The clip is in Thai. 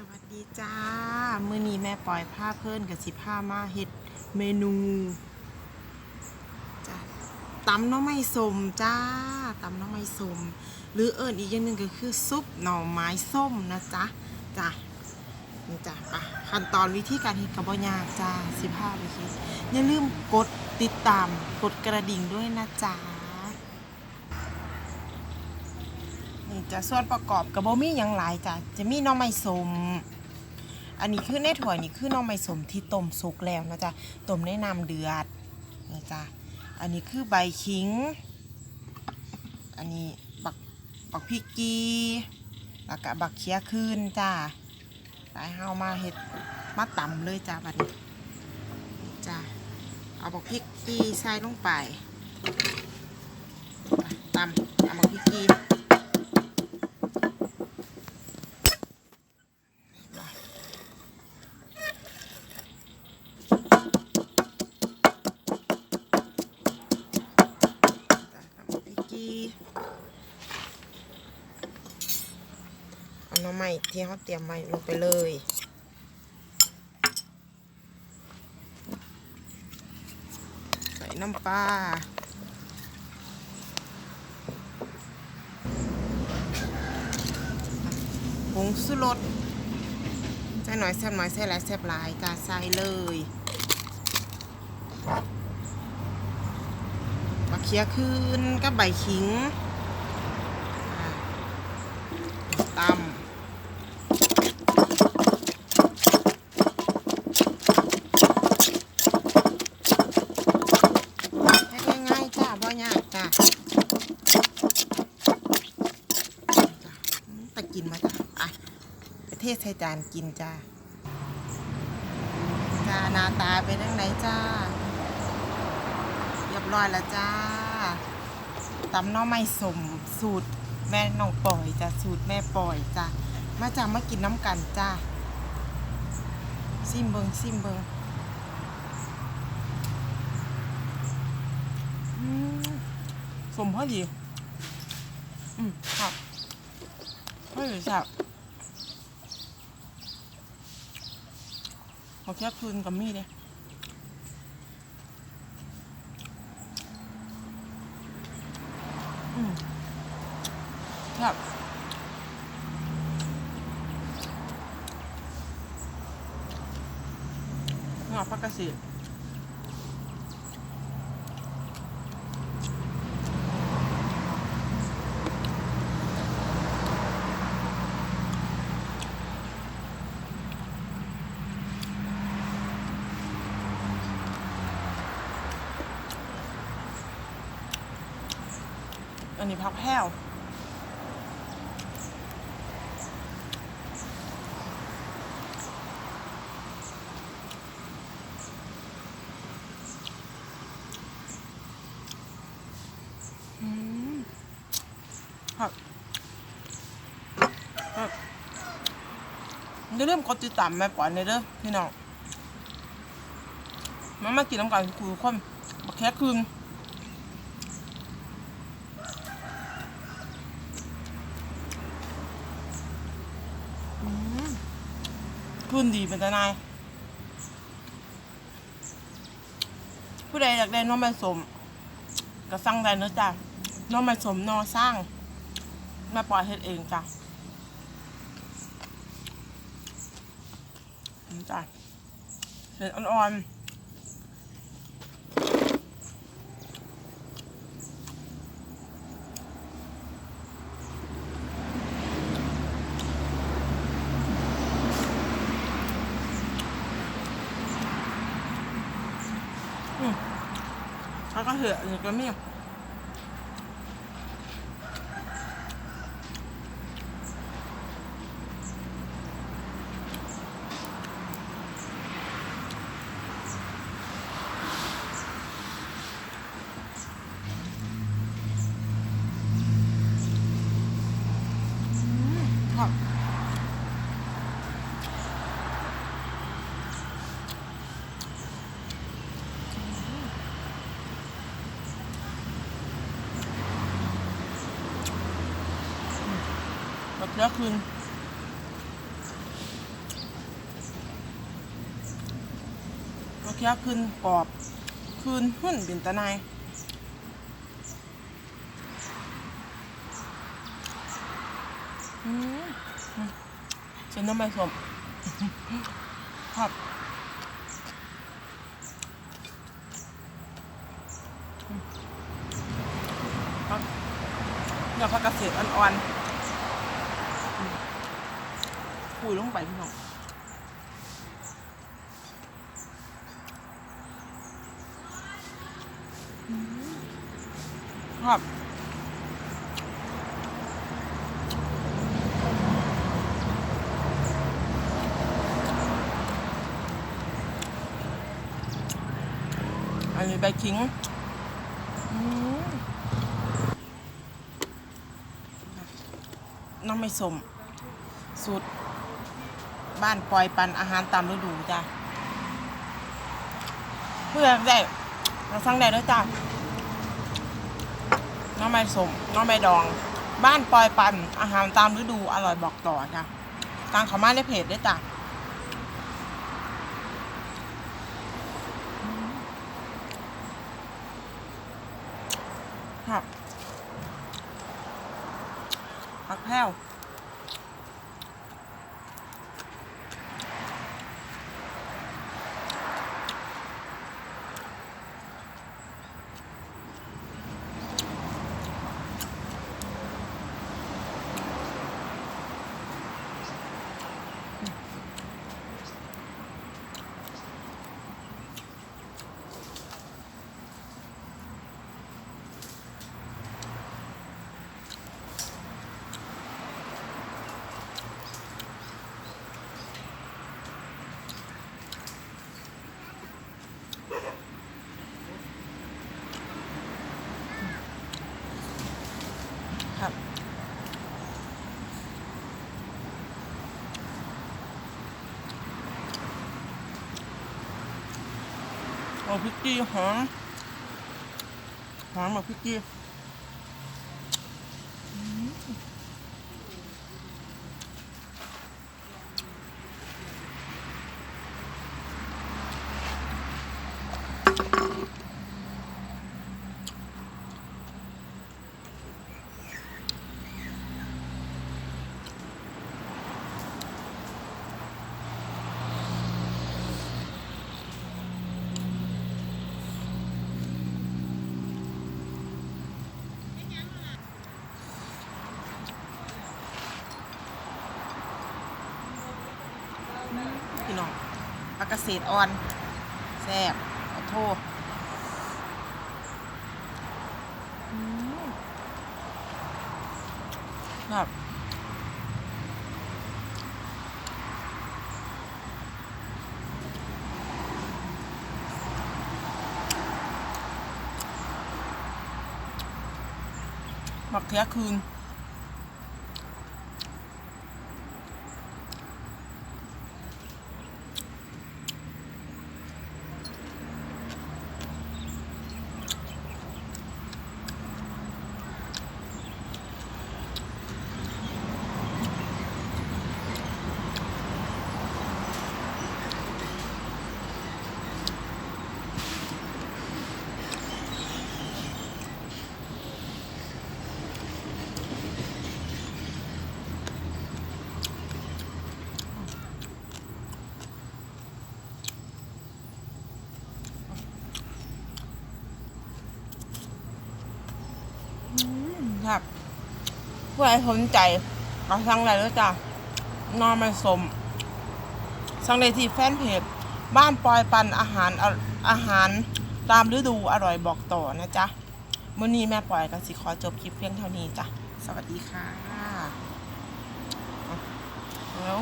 สวัสดีจ้า มื้อนี้แม่ปล่อยผ้าเพิ่นกับสิผ้ามาเฮ็ดเมนูจ้าตำน้อไม้ส้มจ้าตำน้อไม้ส้มหรือเอิญอีกอย่างหนึ่งก็คือซุปหน่อไม้ส้มนะจ๊ะจ้านี่จ้ะไปขั้นตอนวิธีการเฮ็ดกระบอยากจ้าสิผ้าไปคิดอย่าลืมกดติดตามกดกระดิ่งด้วยนะจ๊ะ นี่จะส่วนประกอบกับบ่มีหยังหลายจ้ะจะมีน้องไม้สมอันนี้คือในถ้วนี่คือน้องไม้สมที่ต้มสุกแล้วนะจ๊ะต้มในน้ำเดือดนะจ๊ะอันนี้คือใบขิง อันนี้บักบักพริกกีแล้วก็บักเคียคืนจ้าไปเฮามาเฮ็ดมาตำเลยจ้าบัดนี้จ้าเอาบักพริกกีใส่ลงไปตำเอาบักพริกกี จ้ะทำพริกกี้เอาห น้ำใหม่ที่เขาเตรียมไว้ลงไปเลยใส่น้ำปลาผงสุรสใส่หน่อยแซ่บหน่อยใส่หลายแซ่บหลายจ้าใส่เลยมะเขือคืนกับใบขิงอ่าตำให้ง่ายๆจ้าบ่ยากจ้าจ้ะอืมแต่กินมาจ้ะอะ ใช่จานกินจ้าจ้าหน้าตาเป็นยังไงจ้าเรียบร้อยแล้วจ้าตำน้อไม่สมสูตรแม่น้องปล่อยจ้ะสูตรแม่ปล่อยจ้ะมาจากมากินน้ำกันจ้าซิมเบิงซิมเบิงอืมสมพอดี อืมครับพอดีจ้ะ ขอแค่คืนกับมีดเลยอืมครับงอพักกระสี นนี้พักแห้วอืมครับครับอย่าลืมกดติดตามแม่ปอนในเด้อพี่น้องมามากินน้ำกันคุยคนบักแค่คืน คืนดีเป็นทนาย ผู้ใดอยากได้น้องใบสม ก็สั่งได้เนอะจ้ะน้องมาสมนอสร้างมาปล่อยเฮ็ดเองจ้ะจ้ะเป็นอ่อนๆอืม แล้วก็ เดี๋ยวคืนโอเขึ้นกรอบขึ้นหุ่นบินตะนายเส้นน้ำใบสมครับครับเดี๋ยวพักเกษตรอ่อน คุยลงไปพี่น้องครับอันนี้ใบขิงน้ำไม่สมสูตร บ้านปล่อยปันอาหารตามฤดูจ้ะเพื่อได้เราสั่งได้ด้วยจ้ะน้องใบสมน้องใบดอง บ้านปลอยปันอาหารตามฤดูอร่อยบอกต่อค่ะตามเขามาในเพจด้วยจ้ะครับผักแพ้ว ครับเอาพริกกี้หอมหอมแบบพริกกี้ เศษอ่อนแซ่บขอโทษอืมครับหมักเทียคืน ครับ ผู้ใดสนใจก็สั่งได้เลยจ้ะนอมันสมสั่งได้ที่แฟนเพจบ้านปอยปันอาหารอาหารตามฤดูอร่อยบอกต่อนะจ๊ะมื่อนี้แม่ปอยกับสิขอจบคลิปเพียงเท่านี้จ้ะ สวัสดีค่ะแล้ว